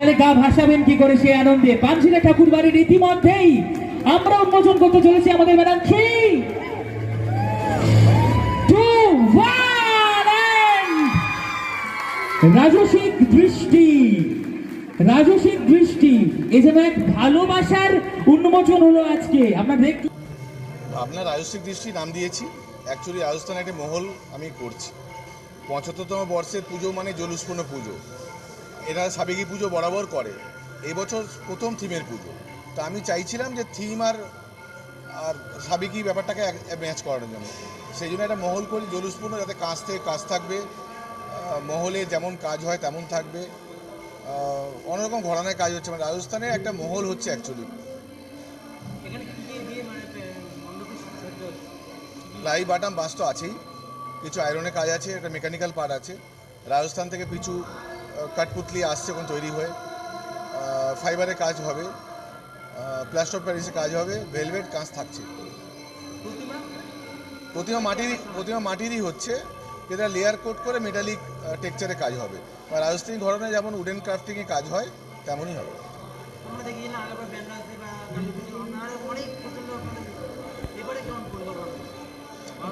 গা ভাসাবেন কি করে সে আনন্দে? পাঞ্চিলা ঠাকুর বাড়ির ইতিমধ্যেই আমরা উন্মোচন করতে চলেছি আমাদের ম্যাডাম থ্রি টু রাজসিক দৃষ্টি রাজসিক দৃষ্টি এ যেন এক ভালোবাসার উন্মোচন হলো আজকে। আমরা দেখ আপনার রাজস্বিক দৃষ্টি নাম দিয়েছি। অ্যাকচুয়ালি রাজস্থানে একটা মহল আমি করছি। পঁচাত্তরতম বর্ষের পুজো মানে জলুসপূর্ণ পুজো। এরা সাবেকি পুজো বরাবর করে। এই বছর প্রথম থিমের পুজো। তো আমি চাইছিলাম যে থিম আর আর সাবেকি ব্যাপারটাকে ম্যাচ করানোর জন্য। সেই জন্য একটা মহল করি জলুসপূর্ণ যাতে কাজ থেকে কাজ থাকবে। মহলে যেমন কাজ হয় তেমন থাকবে। অন্যরকম ঘরানায় কাজ হচ্ছে। মানে রাজস্থানের একটা মহল হচ্ছে অ্যাকচুয়ালি প্লাই বাটাম বাস তো আছেই। কিছু আয়রনের কাজ আছে একটা মেকানিক্যাল পার্ট আছে। রাজস্থান থেকে কিছু কাঠপুতলি আসছে এখন তৈরি হয়ে ফাইবারে কাজ হবে প্লাস্টার প্যারিসের কাজ হবে ভেলভেট কাজ থাকছে। প্রতিমা মাটিরই প্রতিমা মাটিরই হচ্ছে, যেটা লেয়ার কোট করে মেটালিক টেক্সচারে কাজ হবে। বা রাজস্থানী ধরনের যেমন উডেন ক্রাফটিংয়ে কাজ হয়, তেমনই হবে।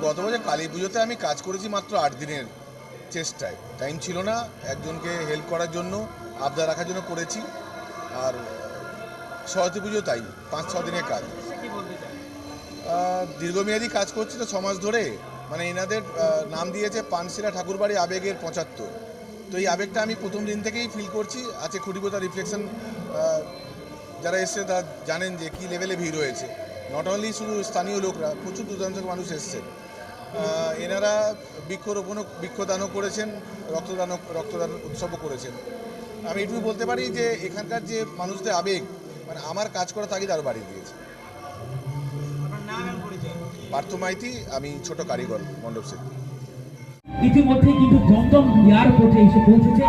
গত বছর কালী পুজোতে আমি কাজ করেছি মাত্র আট দিনের। চেষ্টায়। টাইম ছিল না একজনকে হেল্প করার জন্য আবদার রাখার জন্য করেছি। আর সরস্বতী পুজো তাই পাঁচ ছ দিনের কাজ। দীর্ঘমেয়াদী কাজ করছি তো মাস ধরে। মানে এনাদের নাম দিয়েছে পানশিলা ঠাকুরবাড়ি আবেগের পঁচাত্তর। তো এই আবেগটা আমি প্রথম দিন থেকেই ফিল করছি। আছে খুঁটিপোতা রিফ্লেকশন যারা এসছে তারা জানেন যে কী লেভেলে ভিড় হয়েছে নট অনলি শুধু স্থানীয় লোকরা প্রচুর দূরান্ত মানুষ এসছে। এনারা বৃক্ষরোপণও বৃক্ষদানও করেছেন রক্তদানও রক্তদান উৎসবও করেছেন। আমি এটুকু বলতে পারি যে এখানকার যে মানুষদের আবেগ মানে আমার কাজ করা তাগিদ আরও বাড়িয়ে দিয়েছে। পার্থ মাইতি আমি ছোট কারিগর মণ্ডপ শিল্পী। ইতিমধ্যে কিন্তু দমদম এয়ারপোর্টে এসে পৌঁছেছে।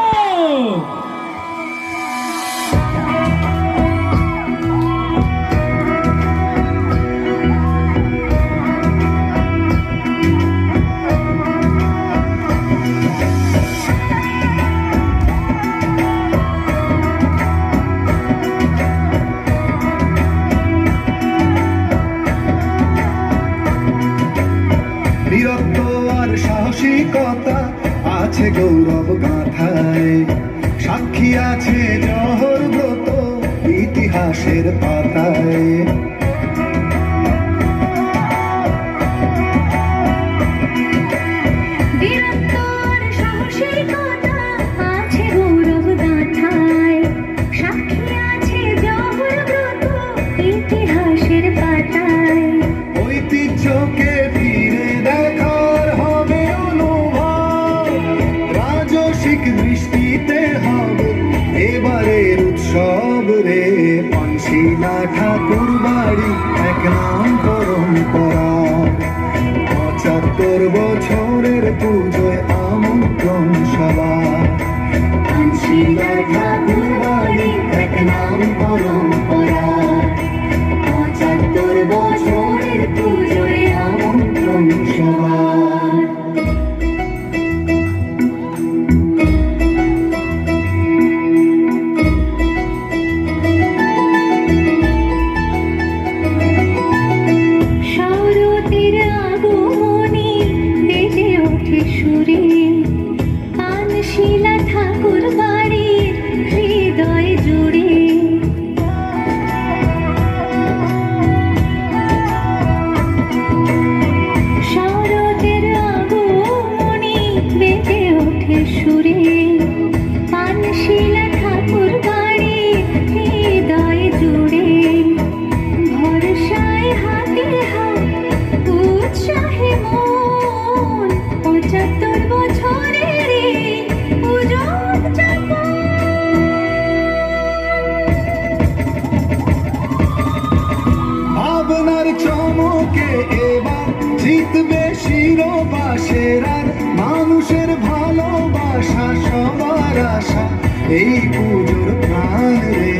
সাহসিকতা আছে গৌরব গাথায়। সাক্ষী আছে জহর ব্রত ইতিহাসের পাতায়। আছে গৌরব গাথায়। সাক্ষী আছে জহর ব্রত ইতিহাসের পাতায়। ঐতিহ্যকে বছরের পুজোয় আমন্ত্রণ সবার। ঠাকুর বাড়ি এক নাম পরম্পরা। এই পুজোর প্রাণ রে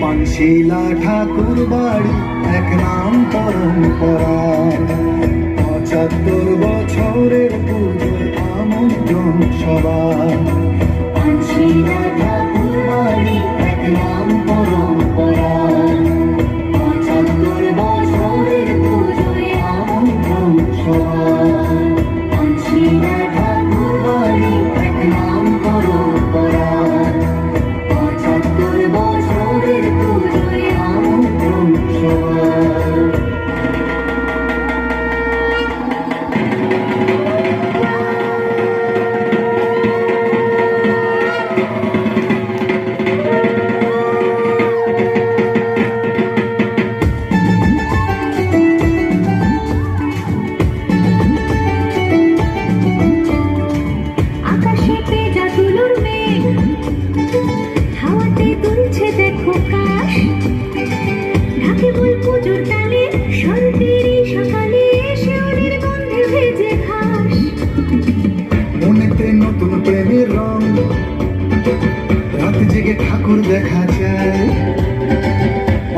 পানশিলা ঠাকুর বাড়ি এক নাম পরম্পরা। পঁচাত্তর বছরের পুজোর আমন্ত্রণ সবার। পানশিলা ঠাকুর বাড়ি এক নাম পরম্পরা। ঠাকুর দেখা যায়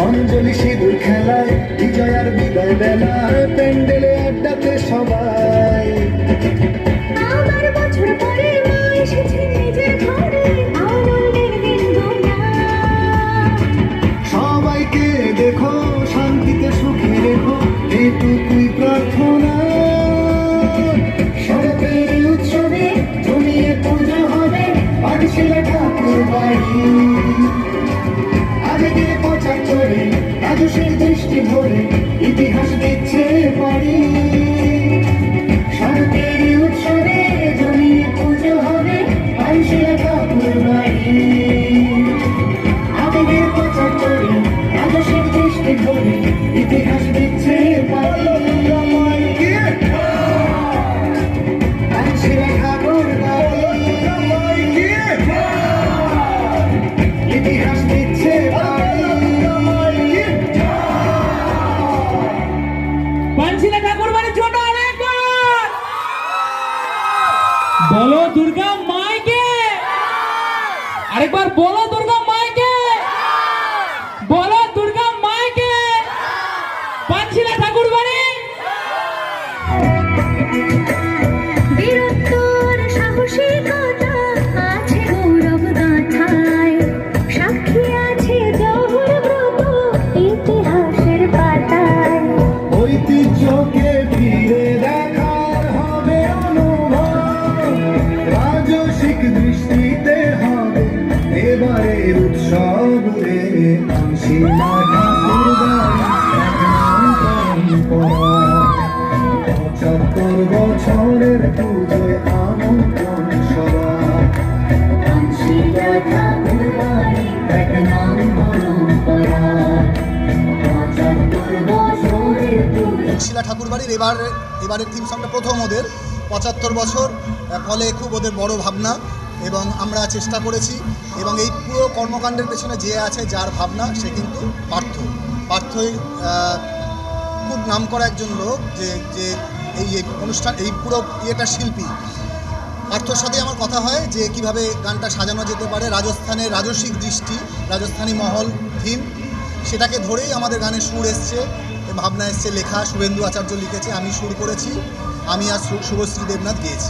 অঞ্জলি সিঁদুর খেলায় বিজয়ার বিদায় বেলায় প্যান্ডেলে আড্ডাতে সবাই। বছর পরে পানশিলা ঠাকুর বাড়ির ছোট অনেকবার বলো দুর্গা মাইকে। আরেকবার বলো ঠাকুরবাড়ির এবার, এবারের থিম সংটা প্রথম ওদের। পঁচাত্তর বছর ফলে খুব ওদের বড় ভাবনা এবং আমরা চেষ্টা করেছি। এবং এই পুরো কর্মকাণ্ডের পেছনে যে আছে, যার ভাবনা, সে কিন্তু পার্থ। পার্থই খুব নাম করা একজন লোক যে যে এই অনুষ্ঠান, এই পুরো ইয়েটা শিল্পী। পার্থর সাথে আমার কথা হয় যে, কীভাবে গানটা সাজানো যেতে পারে, রাজস্থানের রাজসিক দৃষ্টি, রাজস্থানী মহল থিম সেটাকে ধরেই আমাদের গানের সুর এসছে। ভাবনা এসছে, লেখা শুভেন্দু আচার্য লিখেছে, আমি সুর করেছি, আমি আর শু- শুভশ্রী দেবনাথ গিয়েছি।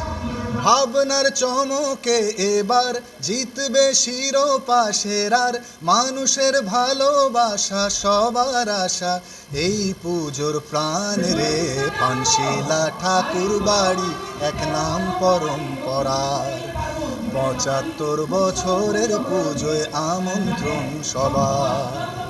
ভাবনার চমকে এবার জিতবে শিরোপা সেরার মানুষের ভালোবাসা, সবার আশা, এই পুজোর প্রাণ রে। পানশিলা ঠাকুর বাড়ি, এক নাম পরম্পরার। পঁচাত্তর বছরের পুজোয় আমন্ত্রণ সবার।